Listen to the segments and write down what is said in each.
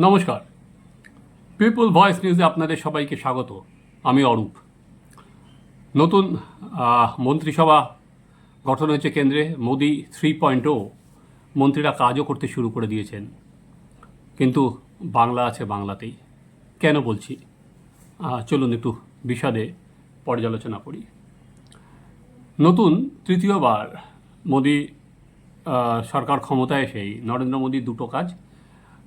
নমস্কার। People voice নিউজে আপনাদের সবাইকে স্বাগত। আমি অরূপ। নতুন মন্ত্রিসভা গঠন হয়েছে কেন্দ্রে। মোদি থ্রি পয়েন্ট মন্ত্রীরা কাজও করতে শুরু করে দিয়েছেন। কিন্তু বাংলা আছে বাংলাতেই। কেন বলছি? চলুন একটু বিশদে পর্যালোচনা করি। নতুন তৃতীয়বার মোদি সরকার ক্ষমতায় এসেই নরেন্দ্র মোদী দুটো কাজ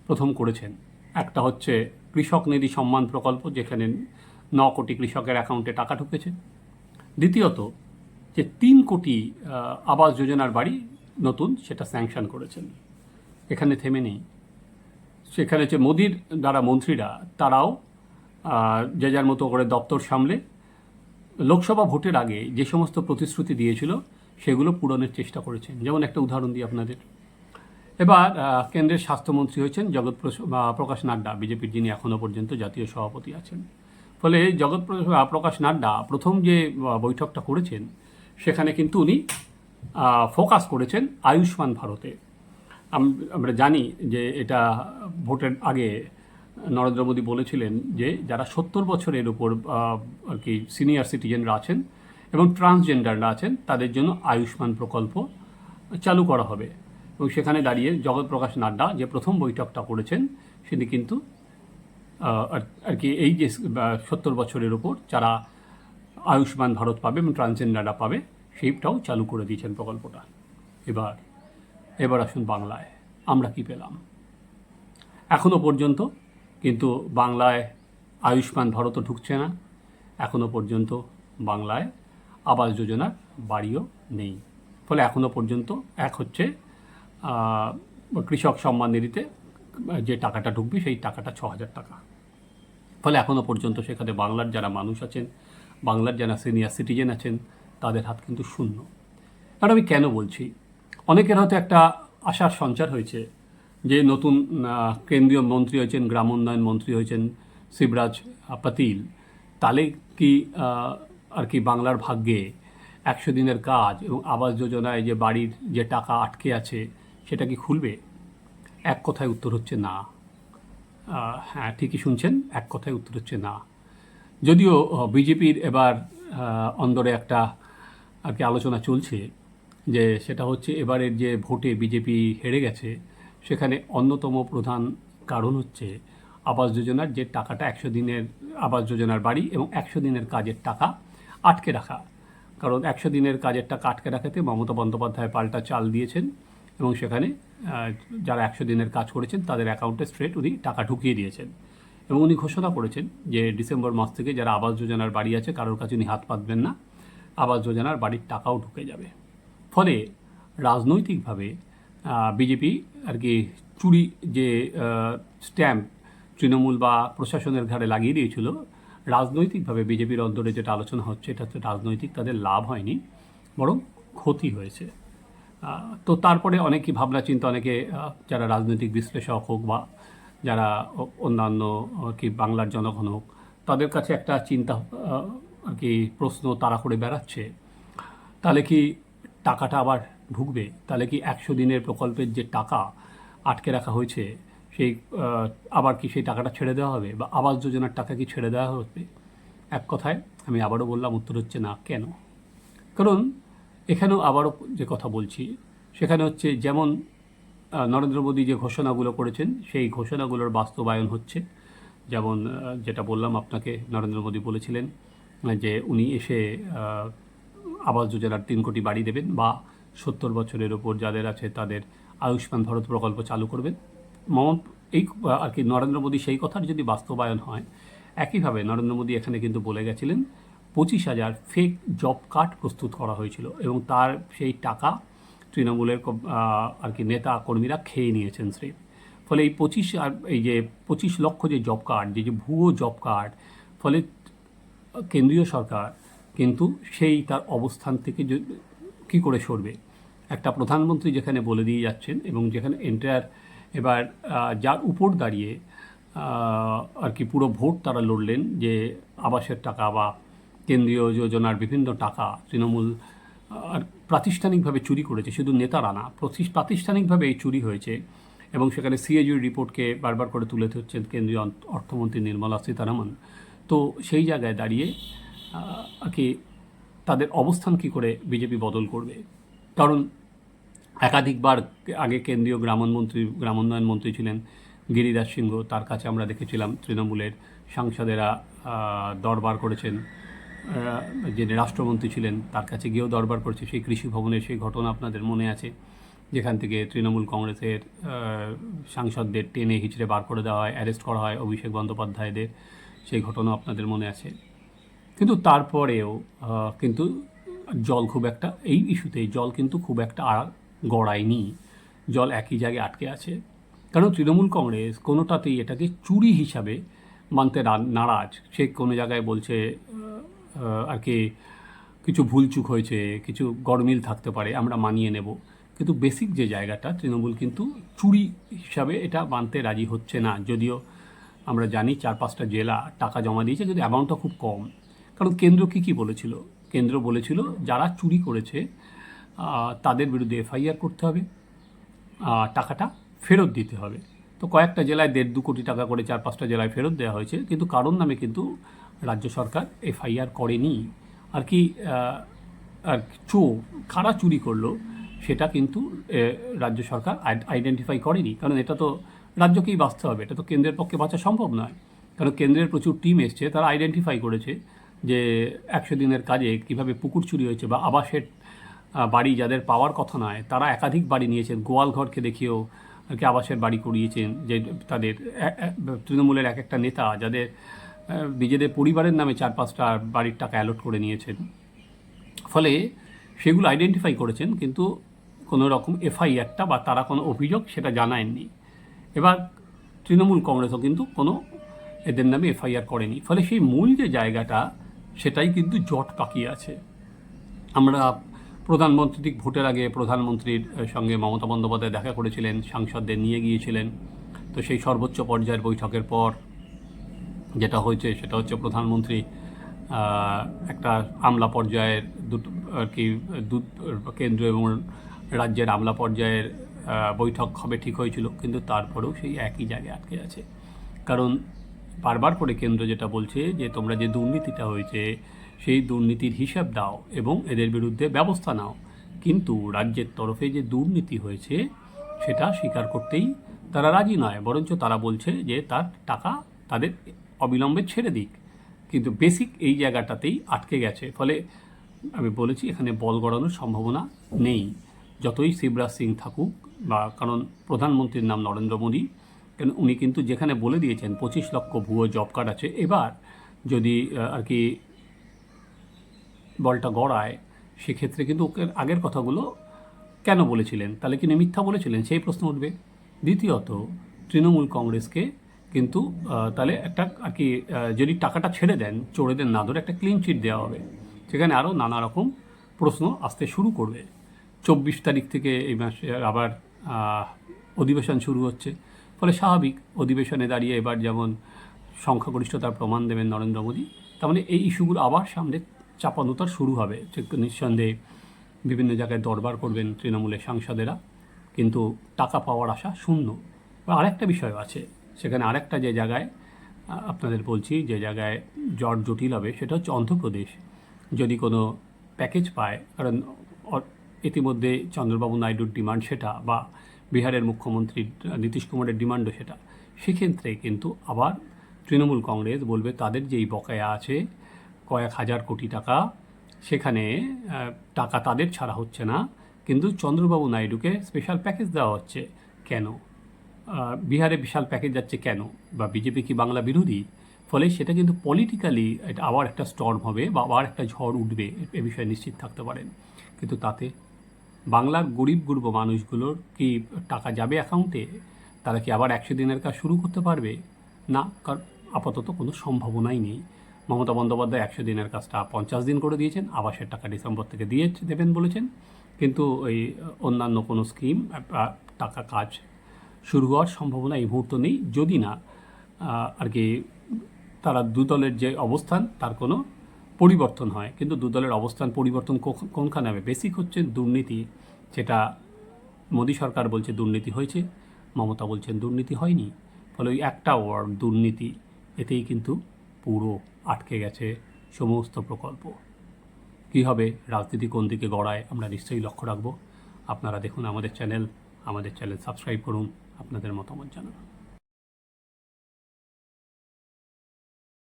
প্রথম করেছেন। একটা হচ্ছে কৃষক নিধি সম্মান প্রকল্প, যেখানে ন কোটি কৃষকের অ্যাকাউন্টে টাকা ঢুকেছে। দ্বিতীয়ত, যে তিন কোটি আবাস যোজনার বাড়ি নতুন, সেটা স্যাংশন করেছেন। এখানে থেমে নেই। সেখানে যে মোদির দ্বারা মন্ত্রীরা, তারাও যে যার মতো করে দপ্তর সামলে, লোকসভা ভোটের আগে যে সমস্ত প্রতিশ্রুতি দিয়েছিল, সেগুলো পূরণের চেষ্টা করেছেন। যেমন একটা উদাহরণ দিই আপনাদের। এবার কেন্দ্রের স্বাস্থ্যমন্ত্রী হয়েছেন জগৎ প্রকাশ নাড্ডা, বিজেপির যিনি এখনও পর্যন্ত জাতীয় সভাপতি আছেন। ফলে জগৎ প্রকাশ নাড্ডা প্রথম যে বৈঠকটা করেছেন, সেখানে কিন্তু উনি ফোকাস করেছেন আয়ুষ্মান ভারতে। আমরা জানি যে এটা ভোটের আগে নরেন্দ্র মোদী বলেছিলেন যে যারা সত্তর বছরের উপর আর কি সিনিয়র সিটিজেনরা আছেন এবং ট্রান্সজেন্ডাররা আছেন, তাদের জন্য আয়ুষ্মান প্রকল্প চালু করা হবে। এবং সেখানে দাঁড়িয়ে জগৎপ্রকাশ নাড্ডা যে প্রথম বৈঠকটা করেছেন, সেটি কিন্তু আর- কি এই যে সত্তর বছরের ওপর যারা আয়ুষ্মান ভারত পাবে এবং ট্রান্সজেন্ডাররা পাবে, সেইটাও চালু করে দিয়েছেন প্রকল্পটা। এবার এবার আসুন বাংলায়। আমরা কি পেলাম? এখনও পর্যন্ত কিন্তু বাংলায় আয়ুষ্মান ভারতও ঢুকছে না। এখনও পর্যন্ত বাংলায় আবাস যোজনার বাড়িও নেই। ফলে এখনও পর্যন্ত এক হচ্ছে কৃষক সম্মান নিধিতে যে টাকাটা ঢুকবে সেই টাকাটা ছ হাজার টাকা। ফলে এখনও পর্যন্ত সেখানে বাংলার যারা মানুষ আছেন, বাংলার যারা সিনিয়র সিটিজেন আছেন, তাদের হাত কিন্তু শূন্য। আর আমি কেন বলছি? অনেকের হয়তো একটা আশার সঞ্চার হয়েছে যে নতুন কেন্দ্রীয় মন্ত্রী হয়েছেন, গ্রাম উন্নয়ন মন্ত্রী হয়েছেন শিবরাজ পাতিল। তাহলে কি আর কি বাংলার ভাগ্যে একশো দিনের কাজ এবং আবাস যোজনায় যে বাড়ির যে টাকা আটকে আছে সেটা কি খুলবে? এক কথায় উত্তর হচ্ছে না। হ্যাঁ ঠিকই শুনছেন, এক কথায় উত্তর হচ্ছে না। যদিও বিজেপির এবার অন্দরে একটা আর কি আলোচনা চলছে যে সেটা হচ্ছে এবারের যে ভোটে বিজেপি হেরে গেছে, সেখানে অন্যতম প্রধান কারণ হচ্ছে আবাস যোজনার যে টাকাটা একশো দিনের আবাস যোজনার বাড়ি এবং একশো দিনের কাজের টাকা আটকে রাখা। কারণ একশো দিনের কাজের টাকা আটকে রাখাতে মমতা বন্দ্যোপাধ্যায় পাল্টা চাল দিয়েছেন। এবং সেখানে যারা একশো দিনের কাজ করেছেন, তাদের অ্যাকাউন্টে স্ট্রেট উনি টাকা ঢুকিয়ে দিয়েছেন। এবং উনি ঘোষণা করেছেন যে ডিসেম্বর মাস থেকে যারা আবাস যোজনার বাড়ি আছে, কারোর কাছে উনি হাত পাতবেন না। আবাস যোজনার বাড়ির টাকাও ঢুকে যাবে। ফলে রাজনৈতিকভাবে বিজেপি আর কি চুরি যে স্ট্যাম্প তৃণমূল বা প্রশাসনের ঘাড়ে লাগিয়ে দিয়েছিল, রাজনৈতিকভাবে বিজেপির অন্তরে যেটা আলোচনা হচ্ছে, এটা হচ্ছে রাজনৈতিক, তাদের লাভ হয়নি, বরং ক্ষতি হয়েছে। তো তারপরে অনেকেই ভাবনা চিন্তা, অনেকে যারা রাজনৈতিক বিশ্লেষক হোক বা যারা অন্যান্য কি বাংলার জনগণ হোক, তাদের কাছে একটা চিন্তা আর কি প্রশ্ন তারা করে বেড়াচ্ছে। তাহলে কি টাকাটা আবার ঢুকবে তাহলে কি একশো দিনের প্রকল্পের যে টাকা আটকে রাখা হয়েছে, সেই আবার কি সেই টাকাটা ছেড়ে দেওয়া হবে? বা আবাস যোজনার টাকা কি ছেড়ে দেওয়া হবে? এক কথায় আমি আবারও বললাম, উত্তর হচ্ছে না। কেন? কারণ এখানেও আবারও যে কথা বলছি, সেখানে হচ্ছে যেমন নরেন্দ্র মোদী যে ঘোষণাগুলো করেছেন, সেই ঘোষণাগুলোর বাস্তবায়ন হচ্ছে। যেমন যেটা বললাম, আপনাকে নরেন্দ্র মোদী বলেছিলেন যে উনি এসে আবাস যোজনার তিন কোটি বাড়ি দেবেন বা সত্তর বছরের ওপর যাদের আছে তাদের আয়ুষ্মান ভারত প্রকল্প চালু করবেন। মমন এই আর কি নরেন্দ্র মোদী সেই কথার যদি বাস্তবায়ন হয়, একইভাবে নরেন্দ্র মোদী এখানে কিন্তু বলে গেছিলেন পঁচিশ হাজার ফেক জব কার্ড প্রস্তুত করা হয়েছিল এবং তার সেই টাকা তৃণমূলের আর কি নেতা কর্মীরা খেয়ে নিয়েছেন শ্রী। ফলে এই পঁচিশ আর এই যে পঁচিশ লক্ষ যে জব কার্ড যে যে ভুয়ো জব কার্ড ফলে কেন্দ্রীয় সরকার কিন্তু সেই তার অবস্থান থেকে কী করে সরবে? একটা প্রধানমন্ত্রী যেখানে বলে দিয়ে যাচ্ছেন এবং যেখানে এন্টায়ার এবার যার উপর দাঁড়িয়ে আর কি পুরো ভোট তারা লড়লেন যে আবাসের টাকা বা কেন্দ্রীয় যোজনার বিভিন্ন টাকা তৃণমূল প্রাতিষ্ঠানিকভাবে চুরি করেছে, শুধু নেতারা না, প্রতি- প্রাতিষ্ঠানিকভাবে এই চুরি হয়েছে এবং সেখানে সিএজির রিপোর্টকে বারবার করে তুলে ধরছেন কেন্দ্রীয় অর্থমন্ত্রী নির্মলা সীতারামন। তো সেই জায়গায় দাঁড়িয়ে আর কি তাদের অবস্থান কি করে বিজেপি বদল করবে? কারণ একাধিকবার আগে কেন্দ্রীয় গ্রামোন্মন্ত্রী গ্রামোন্নয়ন মন্ত্রী ছিলেন গিরিরাজ সিংহ, তার কাছে আমরা দেখেছিলাম তৃণমূলের সাংসদেরা দরবার করেছেন। যিনি রাষ্ট্রমন্ত্রী ছিলেন, তার কাছে গিয়েও দরবার করেছে। সেই কৃষি ভবনের সেই ঘটনা আপনাদের মনে আছে? যেখান থেকে তৃণমূল কংগ্রেসের সাংসদদের টেনে হিচড়ে বার করে দেওয়া হয়, অ্যারেস্ট করা হয় অভিষেক বন্দ্যোপাধ্যায়দের, সেই ঘটনা আপনাদের মনে আছে? কিন্তু তারপরেও কিন্তু জল খুব একটা, এই ইস্যুতে জল কিন্তু খুব একটা আর গড়ায়নি। জল একই জায়গায় আটকে আছে। কারণ তৃণমূল কংগ্রেস কোনোটাতেই এটাকে চুরি হিসাবে মানতে নারাজ। সে কোনো জায়গায় বলছে আর কি কিছু ভুলচুক হয়েছে, কিছু গরমিল থাকতে পারে, আমরা মানিয়ে নেব। কিন্তু বেসিক যে জায়গাটা, তৃণমূল কিন্তু চুরি হিসাবে এটা মানতে রাজি হচ্ছে না। যদিও আমরা জানি চার পাঁচটা জেলা টাকা জমা দিয়েছে, কিন্তু অ্যামাউন্টটা খুব কম। কারণ কেন্দ্র কী কী বলেছিল? কেন্দ্র বলেছিল যারা চুরি করেছে তাদের বিরুদ্ধে এফআইআর করতে হবে টাকাটা ফেরত দিতে হবে। তো কয়েকটা জেলায় দেড় দু কোটি টাকা করে চার পাঁচটা জেলায় ফেরত দেওয়া হয়েছে, কিন্তু কারোর নামে কিন্তু রাজ্য সরকার এফআইআর করেনি। আর কি আর চোর কারা চুরি করল, সেটা কিন্তু রাজ্য সরকার আইডেন্টিফাই করেনি। কারণ এটা তো রাজ্যকেই বাঁচতে হবে, এটা তো কেন্দ্রের পক্ষে বাঁচা সম্ভব নয়। কারণ কেন্দ্রের প্রচুর টিম এসছে, তারা আইডেন্টিফাই করেছে যে একশো দিনের কাজে কীভাবে পুকুর চুরি হয়েছে বা আবাসের বাড়ি যাদের পাওয়ার কথা নয়, তারা একাধিক বাড়ি নিয়েছেন। গোয়ালঘরকে দেখিয়েও আর কি আবাসের বাড়ি করিয়েছেন, যে তাদের তৃণমূলের এক একটা নেতা, যাদের নিজেদের পরিবারের নামে চার পাঁচটা বাড়ির টাকা অ্যালট করে নিয়েছেন। ফলে সেগুলো আইডেন্টিফাই করেছেন, কিন্তু কোনো রকম এফআইআরটা বা তারা কোনো অভিযোগ সেটা জানায়নি। এবার তৃণমূল কংগ্রেসও কিন্তু কোনো এদের নামে এফআইআর করেনি। ফলে সেই মূল যে জায়গাটা, সেটাই কিন্তু জট পাকিয়ে আছে। আমরা প্রধানমন্ত্রী ভোটের আগে প্রধানমন্ত্রীর সঙ্গে মমতা বন্দ্যোপাধ্যায় দেখা করেছিলেন, সাংসদদের নিয়ে গিয়েছিলেন। তো সেই সর্বোচ্চ পর্যায়ের বৈঠকের পর যেটা হয়েছে সেটা হচ্ছে প্রধানমন্ত্রী একটা আমলা পর্যায়ের দুটো, আর কি, দু, কেন্দ্র এবং রাজ্যের আমলা পর্যায়ের বৈঠক হবে ঠিক হয়েছিল, কিন্তু তারপরেও সেই একই জায়গায় আটকে আছে। কারণ বারবার করে কেন্দ্র যেটা বলছে যে তোমরা যে দুর্নীতিটা হয়েছে, সেই দুর্নীতির হিসাব দাও এবং এদের বিরুদ্ধে ব্যবস্থা নাও। কিন্তু রাজ্যের তরফে যে দুর্নীতি হয়েছে, সেটা স্বীকার করতেই তারা রাজি নয়, বরঞ্চ তারা বলছে যে তার টাকা তাদের অবিলম্বে ছেড়ে দিক। কিন্তু বেসিক এই জায়গাটাতেই আটকে গেছে। ফলে আমি বলেছি, এখানে বল গড়ানোর সম্ভাবনা নেই। যতই শিবরাজ সিং থাকুক বা কারণ প্রধানমন্ত্রীর নাম নরেন্দ্র মোদী, কেন উনি কিন্তু যেখানে বলে দিয়েছেন, পঁচিশ লক্ষ ভুয়ো জব কার্ড আছে, এবার যদি আর কি বলটা গড়ায়, সেক্ষেত্রে কিন্তু ওকে আগের কথাগুলো কেন বলেছিলেন? তাহলে কি মিথ্যা বলেছিলেন? সেই প্রশ্ন উঠবে। দ্বিতীয়ত, তৃণমূল কংগ্রেসকে কিন্তু তাহলে একটা আর কি যদি টাকাটা ছেড়ে দেন, চোরেদের না ধরে একটা ক্লিন চিট দেওয়া হবে। সেখানে আরও নানা রকম প্রশ্ন আসতে শুরু করবে। চব্বিশ তারিখ থেকে এই মাসে আবার অধিবেশন শুরু হচ্ছে। ফলে স্বাভাবিক, অধিবেশনে দাঁড়িয়ে এবার যেমন সংখ্যাগরিষ্ঠতার প্রমাণ দেবেন নরেন্দ্র মোদী, তার মানে এই ইস্যুগুলো আবার সামনে চাপানোতার শুরু হবে। নিঃসন্দেহে বিভিন্ন জায়গায় দরবার করবেন তৃণমূলের সাংসদেরা, কিন্তু টাকা পাওয়ার আশা শূন্য। আরেকটা বিষয় আছে সেখানে আরেকটা যে জায়গায় আপনাদের বলছি যে জায়গায় জট জটিল হবে, সেটা হচ্ছে অন্ধ্রপ্রদেশ। যদি কোনো প্যাকেজ পায়, কারণ ইতিমধ্যে চন্দ্রবাবু নাইডুর ডিমান্ড সেটা, বা বিহারের মুখ্যমন্ত্রী নীতিশ কুমারের ডিমান্ডও সেটা, সেক্ষেত্রে কিন্তু আবার তৃণমূল কংগ্রেস বলবে, তাদের যেই বকেয়া আছে, কয়েক হাজার কোটি টাকা, সেখানে টাকা তাদের ছাড়া হচ্ছে না, কিন্তু চন্দ্রবাবু নাইডুকে স্পেশাল প্যাকেজ দেওয়া হচ্ছে। কেন? বিহারে বিশাল প্যাকেজ যাচ্ছে কেন? বা বিজেপি কি বাংলা বিরোধী? ফলে সেটা কিন্তু পলিটিক্যালি এটা আবার একটা স্টর্ম হবে বা আবার একটা ঝড় উঠবে, এ- বিষয়ে নিশ্চিত থাকতে পারেন। কিন্তু তাতে বাংলার গরিব গুরব মানুষগুলোর কি টাকা যাবে অ্যাকাউন্টে তারা কি আবার একশো দিনের কাজ শুরু করতে পারবে? না, কারণ আপাতত কোনো সম্ভাবনাই নেই। মমতা বন্দ্যোপাধ্যায় একশো দিনের কাজটা পঞ্চাশ দিন করে দিয়েছেন, আবাসের টাকা ডিসেম্বর থেকে দিয়ে দেবেন বলেছেন। কিন্তু ওই অন্যান্য কোনো স্কিম টাকা কাজ শুরু হওয়ার সম্ভাবনা এই মুহূর্তে নেই। যদি না আর কি তারা দু দলের যে অবস্থান, তার কোনো পরিবর্তন হয়। কিন্তু দু দলের অবস্থান, পরিবর্তন কোনখানে হবে? বেসিক হচ্ছে দুর্নীতি, যেটা মোদী সরকার বলছে দুর্নীতি হয়েছে, মমতা বলছেন দুর্নীতি হয়নি। ফলে ওই একটা ওয়ার্ড, দুর্নীতি, এতেই কিন্তু পুরো আটকে গেছে সমস্ত প্রকল্প। কী হবে? রাজনীতি কোন দিকে গড়ায়? আমরা নিশ্চয়ই লক্ষ্য রাখব। আপনারা দেখুন আমাদের চ্যানেল আমাদের চ্যানেল সাবস্ক্রাইব করুন। আপনাদের মতামত জানান।